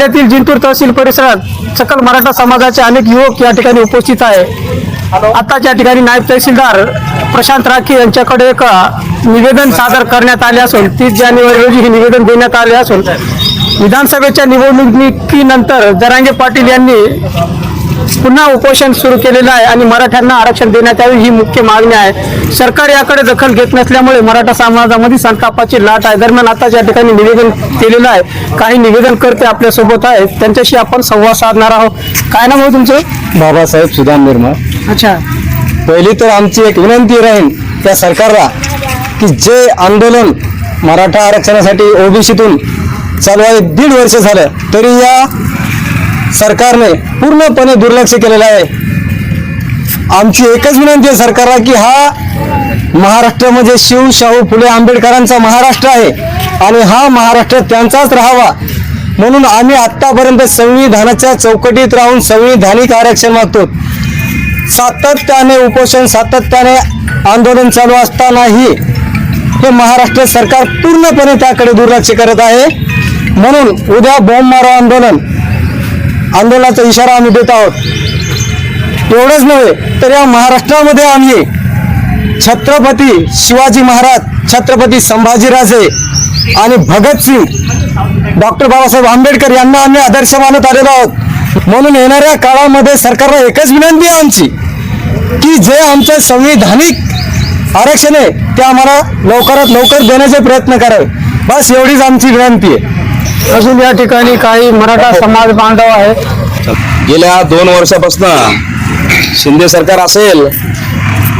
जिल्ह्यातील जिंतूर तहसील परिसरात सकल मराठा समाजाचे अनेक युवक या ठिकाणी उपस्थित आहे. आताच या ठिकाणी नायब तहसीलदार प्रशांत राखी यांच्याकडे एक निवेदन सादर करण्यात आले असून तीस जानेवारी रोजी हे निवेदन देण्यात आले असून विधानसभेच्या निवडणुकीनंतर जरांगे पाटील यांनी पुन्हा उपोषण सुरू केलेलं आहे आणि मराठ्यांना आरक्षण देण्यात यावे ही मुख्य मागणी आहे. सरकार याकडे दखल घेत नसल्यामुळे मराठा समाजामध्ये संतापाची लाट आहे. दरम्यान आता या ठिकाणी निवेदन केलेलं आहे काही निवेदन करते आपल्यासोबत आहेत. त्यांच्याशी आपण संवाद साधणार आहोत. काय नाव आहे तुमचं? बाबासाहेब सुदाम निर्मा अच्छा. पहिली तर आमची एक विनंती राहील त्या सरकारला की जे आंदोलन मराठा आरक्षणासाठी ओबीसीतून चालू आहे दीड वर्ष झालं तरी या सरकारने पूर्णपणे दुर्लक्ष केलेलं आहे. आमची एकच विनंती आहे सरकारला की हा महाराष्ट्र म्हणजे शिव शाहू फुले आंबेडकरांचा महाराष्ट्र आहे आणि हा महाराष्ट्र त्यांचाच राहावा. म्हणून आम्ही आत्तापर्यंत संविधानाच्या चौकटीत राहून संविधानिक आरक्षण मागतो. सातत्याने उपोषण सातत्याने आंदोलन चालू असतानाही हे महाराष्ट्र सरकार पूर्णपणे त्याकडे दुर्लक्ष करत आहे. म्हणून उद्या बॉम्ब मारो आंदोलन आंदोलनाचा इशारा आम्ही देत आहोत. एवढंच नव्हे तर या महाराष्ट्रामध्ये आम्ही छत्रपती शिवाजी महाराज छत्रपती संभाजीराजे आणि भगतसिंग डॉक्टर बाबासाहेब आंबेडकर यांना आम्ही आदर्श मानत आलेलो आहोत. म्हणून येणाऱ्या काळामध्ये सरकारला एकच विनंती आहे आमची की जे आमचं संविधानिक आरक्षण आहे ते आम्हाला लवकरात लवकर देण्याचे प्रयत्न करावे. बस एवढीच आमची विनंती आहे. अजून या ठिकाणी काही मराठा समाज बांधव आहे गेल्या दोन वर्षापासून शिंदे सरकार असेल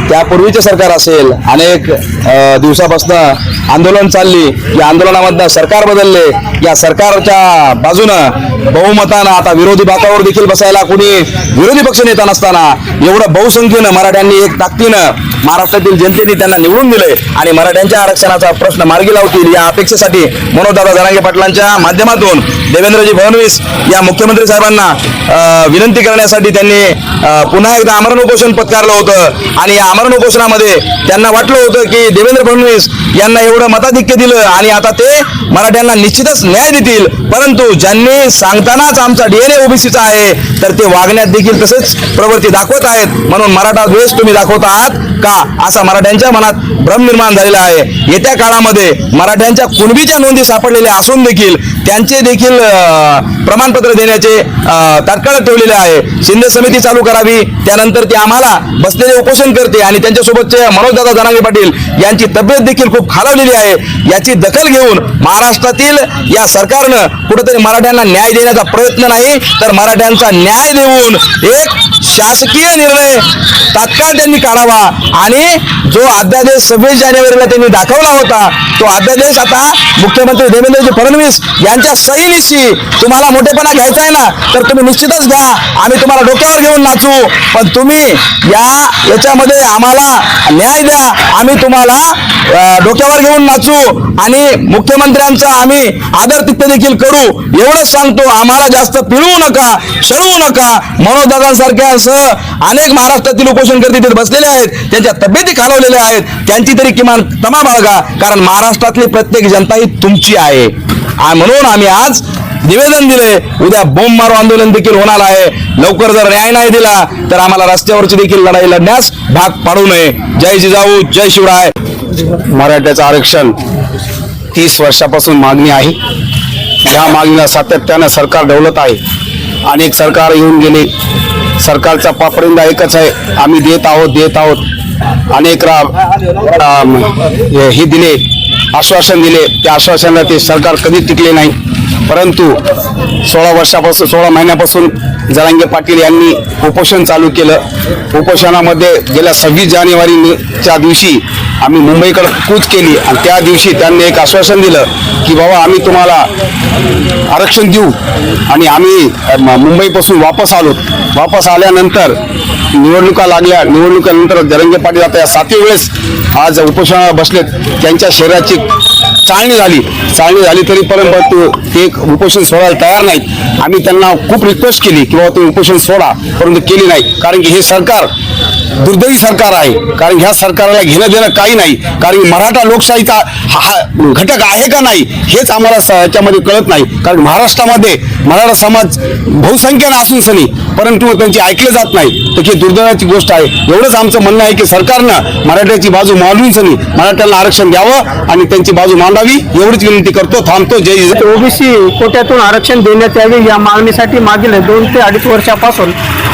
त्यापूर्वीचे सरकार असेल अनेक दिवसापासनं दिवसापासून आंदोलन चालली. या आंदोलनामधनं सरकार बदलले. या सरकारच्या बाजूनं बहुमतानं आता विरोधी बाकावर देखील बसायला कुणी विरोधी पक्ष नेता नसताना एवढं बहुसंख्येनं मराठ्यांनी एक ताकदीनं महाराष्ट्रातील जनतेने त्यांना निवडून दिले आणि मराठ्यांच्या आरक्षणाचा प्रश्न मार्गी लावतील या अपेक्षेसाठी मनोजदादा जरांगे पाटलांच्या माध्यमातून देवेंद्रजी फडणवीस या मुख्यमंत्री साहेबांना विनंती करण्यासाठी त्यांनी पुन्हा एकदा आमरण उपोषण पत्कारलं होतं. आणि या आमरण उपोषणामध्ये त्यांना वाटलं होतं की देवेंद्र फडणवीस यांना एवढं मताधिक्य दिलं आणि आता ते मराठ्यांना निश्चितच न्याय देतील. परंतु ज्यांनी सांगतानाच आमचा डीएनए ओबीसीचा आहे तर ते वागण्यात देखील तसेच प्रवृत्ती दाखवत आहेत. म्हणून मराठा द्वेष तुम्ही दाखवत आहात. का असा मराठ्यांच्या मनात भ्रम निर्माण झालेला आहे. येत्या काळामध्ये मराठ्यांच्या कुणबीच्या नोंदी सापडलेल्या असून देखील त्यांचे देखील प्रमाणपत्र देण्याचे तात्काळ ठेवलेले आहे. शिंदे समिती चालू करावी त्यानंतर ते आम्हाला बसलेले उपोषण करते आणि त्यांच्यासोबतचे मनोजदादा जनांगे पाटील यांची तब्येत देखील खूप खालावलेली आहे. याची दखल घेऊन महाराष्ट्रातील या सरकारनं कुठेतरी मराठ्यांना न्याय देण्याचा प्रयत्न नाही तर मराठ्यांचा न्याय देऊन एक शासकीय निर्णय तात्काळ त्यांनी काढावा. आणि जो अध्यादेश सव्वीस जानेवारीला त्यांनी दाखवला होता तो अध्यादेश आता मुख्यमंत्री देवेंद्रजी फडणवीस यांच्या सहीनिशी तुम्हाला मोठेपणा घ्यायचा आहे ना तर तुम्ही निश्चितच घ्या. आम्ही तुम्हाला डोक्यावर घेऊन नाचू. पण तुम्ही या याच्यामध्ये आम्हाला न्याय द्या. आम्ही तुम्हाला डोक्यावर घेऊन नाचू. आणि मुख्यमंत्र्यांचा आम्ही आदर तिथ्य देखील करू. एवढंच सांगतो आम्हाला जास्त पिळवू नका शळवू नका. मनोजदादांसारख्या सह अनेक महाराष्ट्रातील उपोषणकर्ते तिथे बसलेले आहेत. त्यांच्या तब्येती खालवलेल्या आहेत. त्यांची तरी किमान तमा बाळगा कारण महाराष्ट्रातली प्रत्येक जनता ही तुमची आहे. म्हणून आम्ही आज निवेदन दिले उद्या बोंब मारो आंदोलन देखील होणार आहे. लवकर जर न्याय नाही दिला तर आम्हाला रस्त्यावरची देखील लढाई लढण्यास भाग पाडू नये. जय जिजाऊ जय शिवराय. मराठ्याचं आरक्षण तीस वर्षापासून मागणी आहे. या मागणीला सातत्यानं सरकार डवलत आहे. अनेक सरकार येऊन गेले. सरकारचा पापरिंदा एकच आहे. आम्ही देत आहोत देत आहोत. अनेक राम- हे हे दिले आश्वासन दिले. त्या आश्वासनाला ते सरकार कधी टिकले नाही. परंतु सोळा वर्षापासून सोळा महिन्यापासून जरांगे पाटील यांनी उपोषण चालू केलं. उपोषणामध्ये गेल्या सव्वीस जानेवारीच्या दिवशी आम्ही मुंबईकडे कूच केली आणि त्या दिवशी त्यांनी एक आश्वासन दिलं की बाबा आम्ही तुम्हाला आरक्षण देऊ आणि आम्ही म- मुंबईपासून वापस आलो. वापस आल्यानंतर निवडणुका लागल्या. निवडणुकानंतर जरंगे पाटील आता या सातवी वेळेस आज उपोषणाला बसलेत. त्यांच्या शरीराची चाळणी झाली. चाळणी झाली तरी परंतु ते एक उपोषण सोडायला तयार नाहीत. आम्ही त्यांना खूप रिक्वेस्ट केली की बाबा तुम्ही उपोषण सोडा परंतु केली नाही. कारण की हे सरकार दुर्दैवी सरकार आहे. कारण ह्या सरकारला घेणं देणं काही नाही. कारण मराठा लोकशाहीचा हा घटक आहे का नाही हेच आम्हाला याच्यामध्ये कळत नाही. कारण महाराष्ट्रामध्ये मराठा समाज बहुसंख्यानं असून सनी परंतु त्यांची ऐकले जात नाही. तर ही दुर्दैवाची गोष्ट आहे. एवढंच आमचं म्हणणं आहे की सरकारनं मराठ्याची बाजू मांडून सनी मराठ्यांना आरक्षण द्यावं आणि त्यांची बाजू मांडावी एवढीच विनंती करतो थांबतो. जय ओबीसी कोट्यातून आरक्षण देण्यात यावे या मागणीसाठी मागील दोन ते अडीच वर्षापासून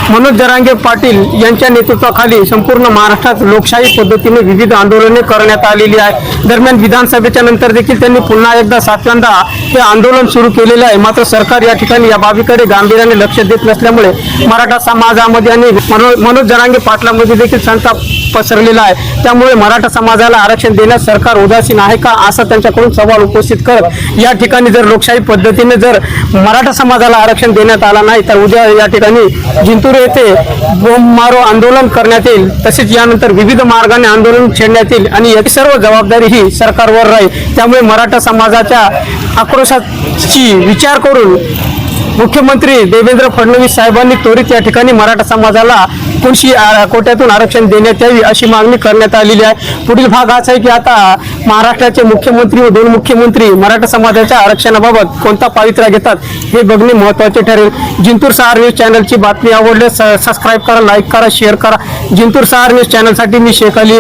मनोज जरांगे पाटील यांच्या नेतृत्वाखाली संपूर्ण महाराष्ट्रात लोकशाही पद्धतीने विविध आंदोलने करण्यात आलेली आहे. दरम्यान विधानसभेच्या नंतर देखील त्यांनी पुन्हा एकदा सातव्यांदा हे आंदोलन सुरू केलेलं आहे. मात्र सरकार या ठिकाणी या बाबीकडे गांभीर्याने लक्ष देत नसल्यामुळे मराठा समाजामध्ये आणि मनो मनोज जरांगे पाटलामध्ये देखील संताप पसरलेला आहे. त्यामुळे मराठा समाजाला आरक्षण देण्यास सरकार उदासीन आहे का असा त्यांच्याकडून सवाल उपस्थित करत या ठिकाणी जर लोकशाही पद्धतीने जर मराठा समाजाला आरक्षण देण्यात आला नाही तर उद्या या ठिकाणी जिंतूर येथे बोंब मारो आंदोलन करण्यात येईल. तसेच यानंतर विविध मार्गाने आंदोलन छेडण्यात येईल आणि याची सर्व जबाबदारी ही सरकारवर राहील. त्यामुळे मराठा समाजाच्या आक्रोशाची विचार करून मुख्यमंत्री देवेंद्र फडणवीस साहेबांनी त्वरित या ठिकाणी मराठा समाजाला कोणशी कोट्यातून आरक्षण देण्यात यावी अशी मागणी करण्यात आलेली आहे. पुढील भाग हाच आहे की आता महाराष्ट्राचे मुख्यमंत्री व दोन मुख्यमंत्री मराठा समाजाच्या आरक्षणाबाबत कोणता पावित्रा घेतात हे बघणे महत्त्वाचे ठरेल. जिंतूर सहार न्यूज चॅनलची बातमी आवडल्यास सबस्क्राईब करा लाईक करा शेअर करा. जिंतूर सहार न्यूज चॅनलसाठी मी शेख अली.